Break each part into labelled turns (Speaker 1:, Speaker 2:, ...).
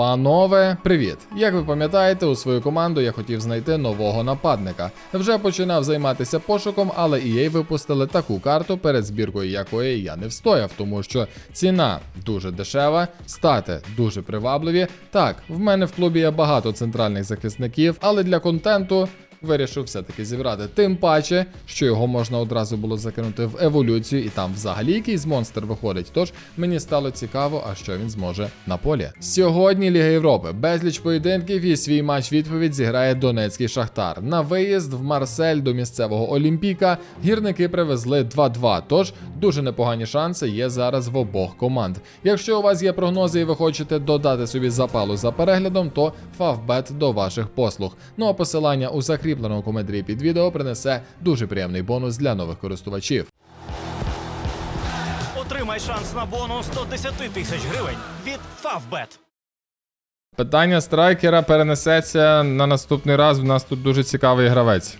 Speaker 1: Панове, привіт! Як ви пам'ятаєте, у свою команду я хотів знайти нового нападника. Вже починав займатися пошуком, але EA випустили таку карту, перед збіркою якої я не встояв, тому що ціна дуже дешева, стати дуже привабливі. Так, в мене в клубі є багато центральних захисників, але для контенту вирішив все-таки зібрати. Тим паче, що його можна одразу було закинути в еволюцію, і там взагалі якийсь монстр виходить. Тож мені стало цікаво, а що він зможе на полі. Сьогодні Ліга Європи, безліч поєдинків і свій матч відповідь зіграє Донецький Шахтар. На виїзд в Марсель до місцевого Олімпіка гірники привезли 2-2, Тож дуже непогані шанси є зараз в обох команд. Якщо у вас є прогнози і ви хочете додати собі запалу за переглядом, то Фавбет до ваших послуг. Ну а посилання у закріпленому коментарі під відео принесе дуже приємний бонус для нових користувачів.
Speaker 2: Отримай шанс на бонус 110 тисяч гривень від Favbet.
Speaker 1: Питання страйкера перенесеться на наступний раз. У нас тут дуже цікавий гравець.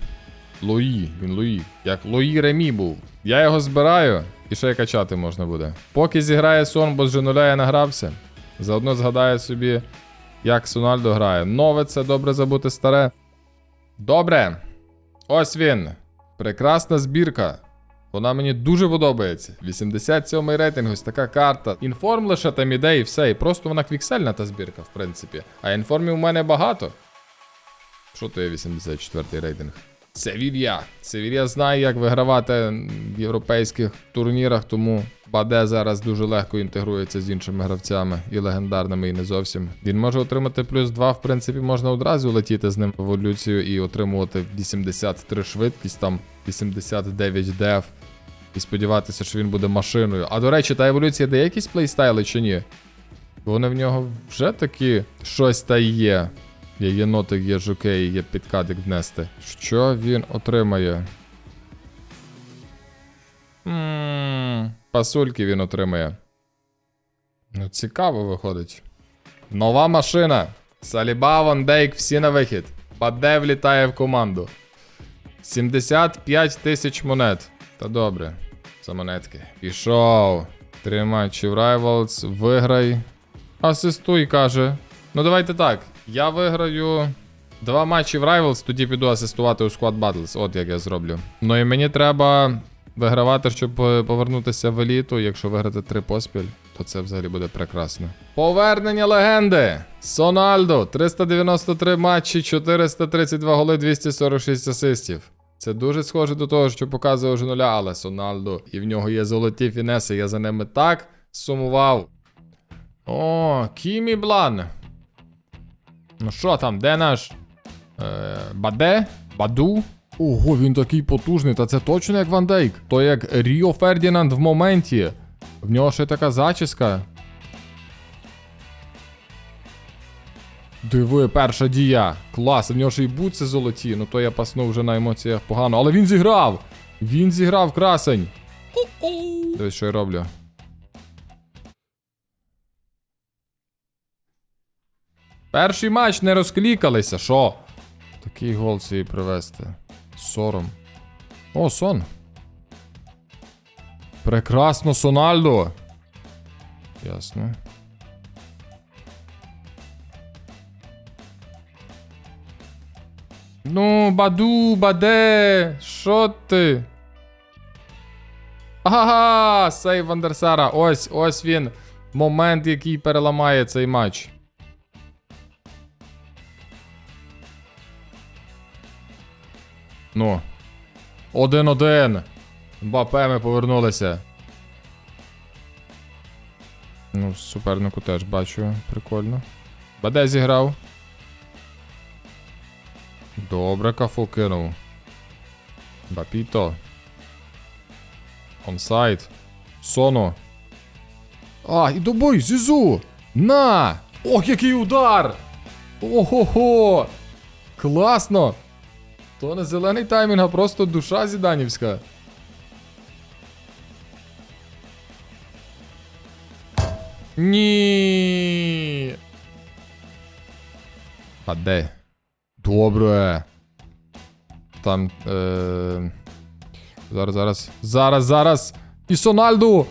Speaker 1: Луї, він Луї. Як Луї Ремі був. Я його збираю і ще й качати можна буде. Поки зіграє сон, бо з Женуля я награвся. Заодно згадає собі, як Сональдо грає. Нове це добре забути старе. Добре. Ось він. Прекрасна збірка. Вона мені дуже подобається. 87 рейтинг, ось така карта. Інформ лише там іде і все. І просто вона квіксельна та збірка, в принципі. А інформів у мене багато. Що то є 84 рейтинг? Севілья. Севілья знає, як вигравати в європейських турнірах, тому Баде зараз дуже легко інтегрується з іншими гравцями і легендарними, і не зовсім. Він може отримати плюс 2, в принципі, можна одразу летіти з ним в еволюцію і отримувати 83 швидкість, там 89 деф. І сподіватися, що він буде машиною. А до речі, та еволюція дає якісь плейстайли чи ні? Вони в нього вже такі щось та є. Є єнотик, є жокей, є підкатик внести. Що він отримає? Ммм, пасульки він отримає. Ну, цікаво виходить. Нова машина. Саліба, Ван Дейк, всі на вихід. Баде влітає в команду. 75 тисяч монет. Та добре. За монетки. Пішов. Три матчі в Rivals. Виграй. Асистуй, каже. Ну давайте так. Я виграю два матчі в Rivals, тоді піду асистувати у Squad Battles. От як я зроблю. Ну і мені треба вигравати, щоб е, повернутися в еліту. Якщо виграти три поспіль, то це взагалі буде прекрасно. Повернення легенди! Сональдо, 393 матчі, 432 голи, 246 асистів. Це дуже схоже до того, що показує вже нуля, але Соналдо, і в нього є золоті фінеси, я за ними так сумував. О, Кімі Блан. Ну що там, де наш? Е, Баде? Баду? Ого, він такий потужний, та це точно як Ван Дейк. То як Ріо Фердінанд в моменті. В нього ще така зачіска. Диви, перша дія. Клас, в нього ще й бутси золоті, ну то я паснув вже на емоціях погано. Але він зіграв! Він зіграв красень. Дивись, що я роблю. Перший матч не розклікалися, що? Такий гол собі привезти. Сором. О, сон. Прекрасно, Сональдо. Ясно. Ну, баду, баде, що ти? Ага, сейв Вандерсара. Ось, ось він. Момент, який переламає цей матч. Ну. Один-один. Мбапе ми повернулися. Ну, супернику теж бачу. Прикольно. Баде зіграв. Добре, кафу кинув. Бапіто. Онсайд. Соно. А, і добой, Зізу! На! Ох, який удар! Ого-го! Класно! То не зелений таймінг, а просто душа зіданівська. Ні. А де? Добре. Там. Е... Зараз, зараз. Зараз, зараз. І Сональду!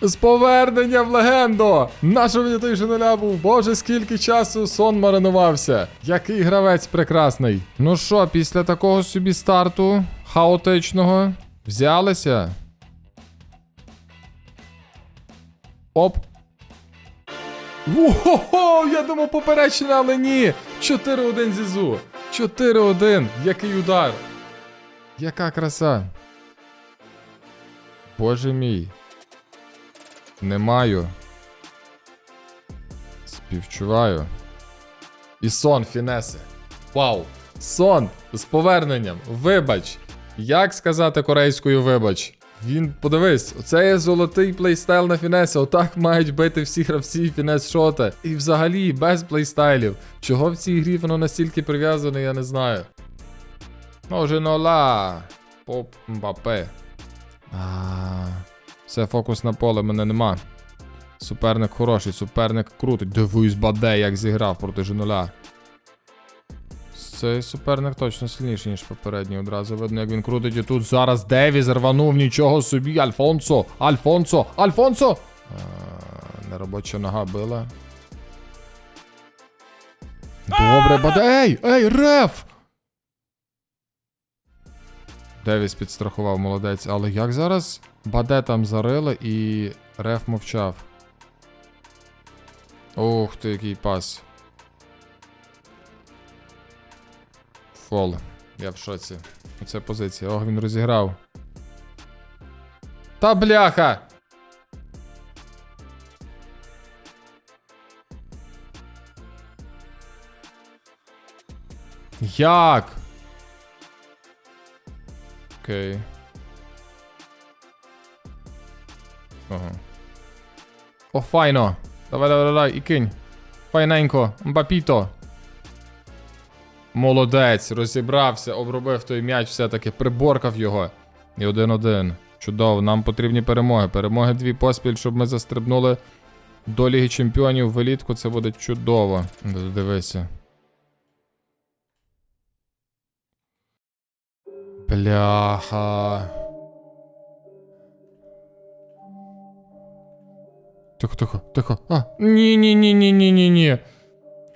Speaker 1: З поверненням в легенду! Нашого той нуля був. Боже, скільки часу сон маринувався. Який гравець прекрасний. Ну що, після такого собі старту хаотичного взялися. Оп. Ого, я думав поперечне, але ні. 4-1 зізу. 4-1. Який удар. Яка краса. Боже мій. Не маю. Співчуваю. І сон, Фінеси. Вау! Сон з поверненням. Вибач. Як сказати корейською вибач? Він, подивись, оце є золотий плейстайл на Фінесі. Отак мають бити всі гравці Фінес шота. І взагалі без плейстайлів. Чого в цій грі воно настільки прив'язане, я не знаю. Може нола. Поп Мбапе. А, все, фокус на поле, мене нема. Суперник хороший, суперник крутий. Дивись, баде, як зіграв проти Женоля. Цей суперник точно сильніший, ніж попередній. Одразу видно, як він крутить і тут зараз Девіз рванув нічого собі. Альфонсо! Альфонсо! Альфонсо! А, неробоча нога била. Добре, баде. Ей! Ей, реф! Девіс підстрахував, молодець. Але як зараз Баде там зарили і Реф мовчав. Ух ти, який пас. Фол. Я в шоці. Оце позиція. Ох, він розіграв. Та бляха! Як? Окей. Ага. О, файно. Давай, давай, давай, і кинь. Файненько, Мбапіто. Молодець, розібрався, обробив той м'яч, все-таки приборкав його. І один-один. Чудово, нам потрібні перемоги. Перемоги дві поспіль, щоб ми застрибнули до Ліги Чемпіонів в елітку. Це буде чудово. Дивися. Бляха. Тихо, тихо, тихо. А, ні, ні, ні, ні, ні, ні, ні.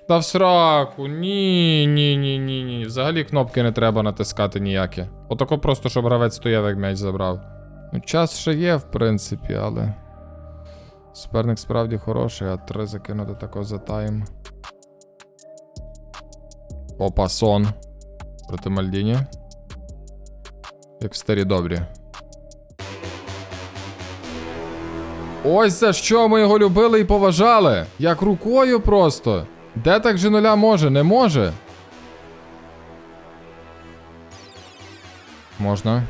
Speaker 1: Та в сраку. Ні, ні, ні, ні, ні. Взагалі кнопки не треба натискати ніякі. Отако просто, щоб гравець стояв, як м'яч забрав. Ну, час ще є, в принципі, але. Суперник справді хороший, а три закинути тако за тайм. Опа, сон. Проти Мальдіні. Як в старі добрі. Ось за що ми його любили і поважали. Як рукою просто. Де так же нуля може? Не може. Можна.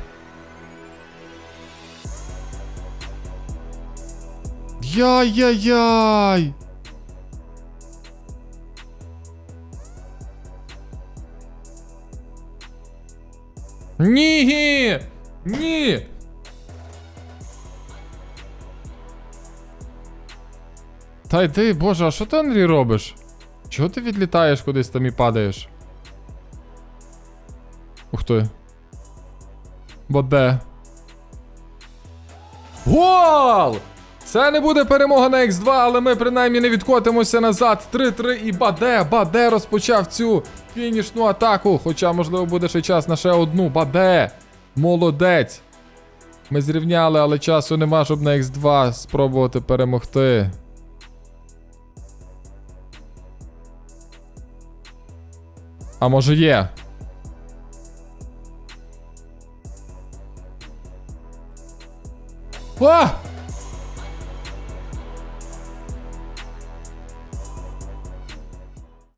Speaker 1: Яй-яй-яй! Ні! Ні! Та йди, боже, а що ти, Андрій, робиш? Чого ти відлітаєш кудись там і падаєш? Ух ти. Боде. Гол! Це не буде перемога на X2, але ми принаймні не відкотимося назад. 3-3 і Баде. Баде розпочав цю фінішну атаку. Хоча, можливо, буде ще час на ще одну. Баде. Молодець. Ми зрівняли, але часу нема, щоб на X2 спробувати перемогти. А може є? А!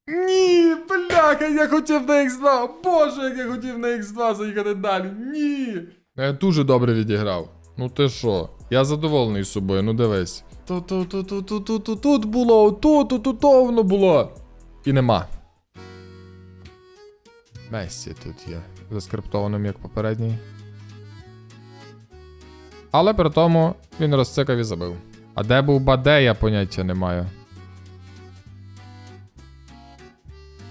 Speaker 1: Ні, бляха, я хотів на X2. Боже, як я хотів на X2 заїхати далі. Ні. Я дуже добре відіграв. Ну ти що? Я задоволений собою, ну дивись. Тут, тут, тут, тут, тут, тут, тут, тут було, тут, тут, тут, тут воно було. І нема. Месі тут є. Заскриптованим як попередній. Але при тому він розцикав і забив. А де був Баде, я поняття не маю.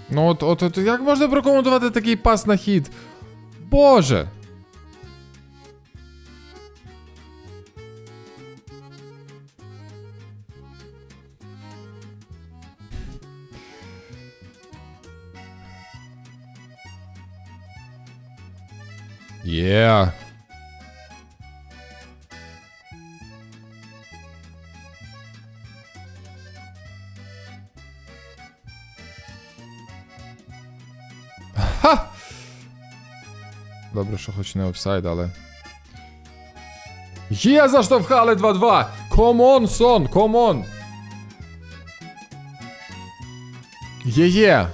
Speaker 1: Ну от, от, от як можна прокоментувати такий пас на хід? Боже! Ха! Добре, що хоч не офсайд, але. Є, заштовхали 2-2! Комон, сон, комон! Є, є!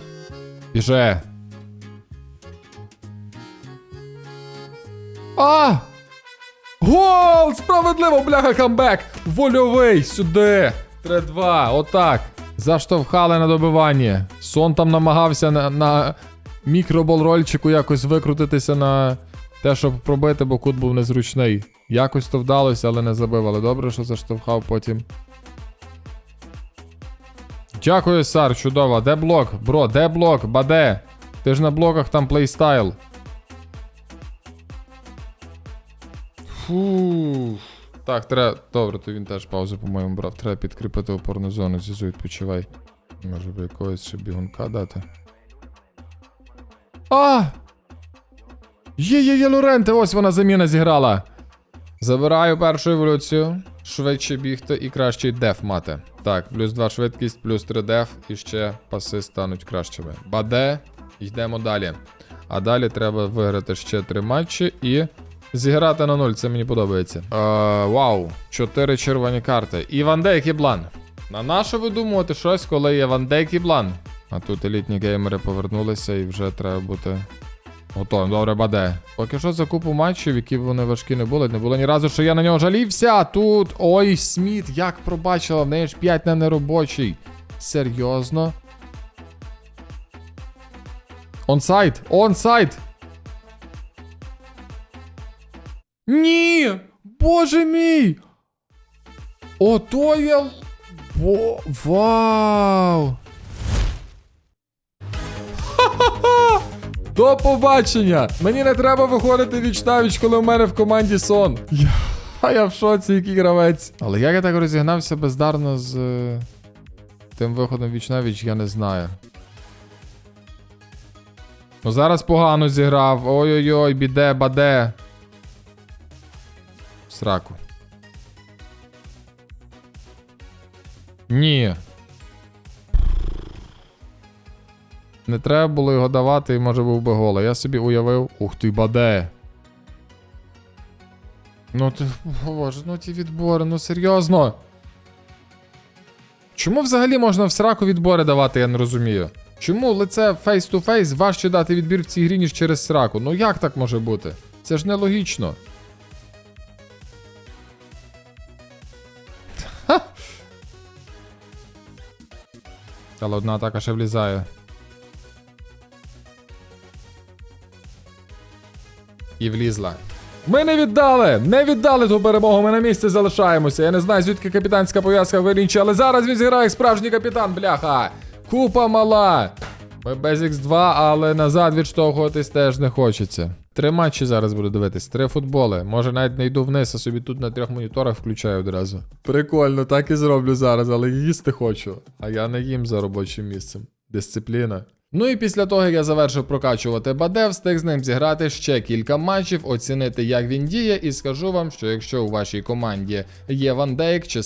Speaker 1: Біже. А! Гол! Справедливо, бляха, камбек! Вольовий! Сюди! 3-2, отак. Заштовхали на добиванні. Сон там намагався на, на мікроболрольчику якось викрутитися на те, щоб пробити, бо кут був незручний. Якось то вдалося, але не забив. Але добре, що заштовхав потім. Дякую, Сар, чудово. Де блок? Бро, де блок? Баде? Ти ж на блоках там плейстайл. Фу. Так, треба. Добре, то він теж паузу, по-моєму, брав. Треба підкріпити опорну зону, зізу відпочивай. Може би якогось ще бігунка дати. А! Є, є, є, Лоренте, ось вона заміна зіграла. Забираю першу еволюцію. Швидше бігти і кращий деф мати. Так, плюс 2 швидкість, плюс 3 деф, і ще паси стануть кращими. Баде, йдемо далі. А далі треба виграти ще 3 матчі і зіграти на 0. Це мені подобається. Е, вау, 4 червоні карти. І Ван Дейк і Блан. На нащо видумувати щось, коли є Ван Дейк і Блан? А тут елітні геймери повернулися і вже треба бути Готовим, добре, баде. Поки що за купу матчів, які б вони важкі не були. Не було ні разу, що я на нього жалівся. Тут. Ой, Сміт, як пробачила, в неї ж 5 на неробочий. Серйозно. Онсайд! Онсайд! Ні! Боже мій! Ото я. Бо... Вау! До побачення! Мені не треба виходити віч навіч, коли в мене в команді сон. А я в шоці, який гравець. Але як я так розігнався бездарно з е, тим виходом віч навіч, я не знаю. Ну зараз погано зіграв. Ой-ой-ой, біде, баде. Сраку. Ні. Не треба було його давати, і може був би гол. Я собі уявив. Ух ти, баде. Ну ти. Боже, ну ті відбори, ну серйозно. Чому взагалі можна в сраку відбори давати, я не розумію. Чому лице фейс-ту-фейс важче дати відбір в цій грі, ніж через сраку? Ну як так може бути? Це ж нелогічно. Але одна атака ще влізає. І влізла. Ми не віддали! Не віддали ту перемогу, ми на місці залишаємося. Я не знаю, звідки капітанська пов'язка в але зараз він зіграє справжній капітан, бляха! Купа мала! Ми без X2, але назад відштовхуватись теж не хочеться. Три матчі зараз буду дивитись, три футболи. Може навіть не йду вниз, а собі тут на трьох моніторах включаю одразу. Прикольно, так і зроблю зараз, але їсти хочу. А я не їм за робочим місцем. Дисципліна. Ну і після того, як я завершив прокачувати Баде, встиг з ним зіграти ще кілька матчів, оцінити, як він діє, і скажу вам, що якщо у вашій команді є Ван Дейк чи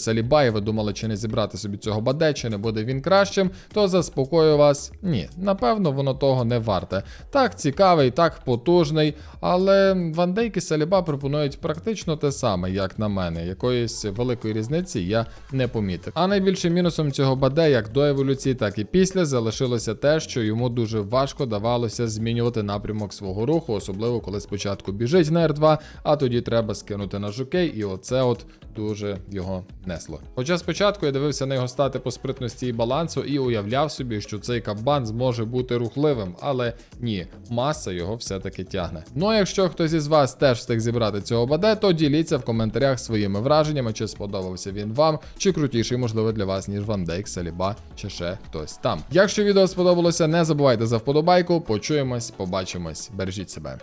Speaker 1: і ви думали, чи не зібрати собі цього Баде, чи не буде він кращим, то заспокою вас. Ні, напевно, воно того не варте. Так цікавий, так потужний, але Ван Дейк і Саліба пропонують практично те саме, як на мене. Якоїсь великої різниці я не помітив. А найбільшим мінусом цього Баде, як до еволюції, так і після, залишилося те, що йому дуже важко давалося змінювати напрямок свого руху, особливо коли спочатку біжить на R2, а тоді треба скинути на жокей, і оце от дуже його несло. Хоча спочатку я дивився на його стати по спритності і балансу і уявляв собі, що цей кабан зможе бути рухливим, але ні, маса його все-таки тягне. Ну а якщо хтось із вас теж встиг зібрати цього баде, то діліться в коментарях своїми враженнями, чи сподобався він вам, чи крутіший, можливо, для вас, ніж Ван Дейк, Саліба, чи ще хтось там. Якщо відео сподобалося, не забувайте за вподобайку. Почуємось, побачимось, бережіть себе.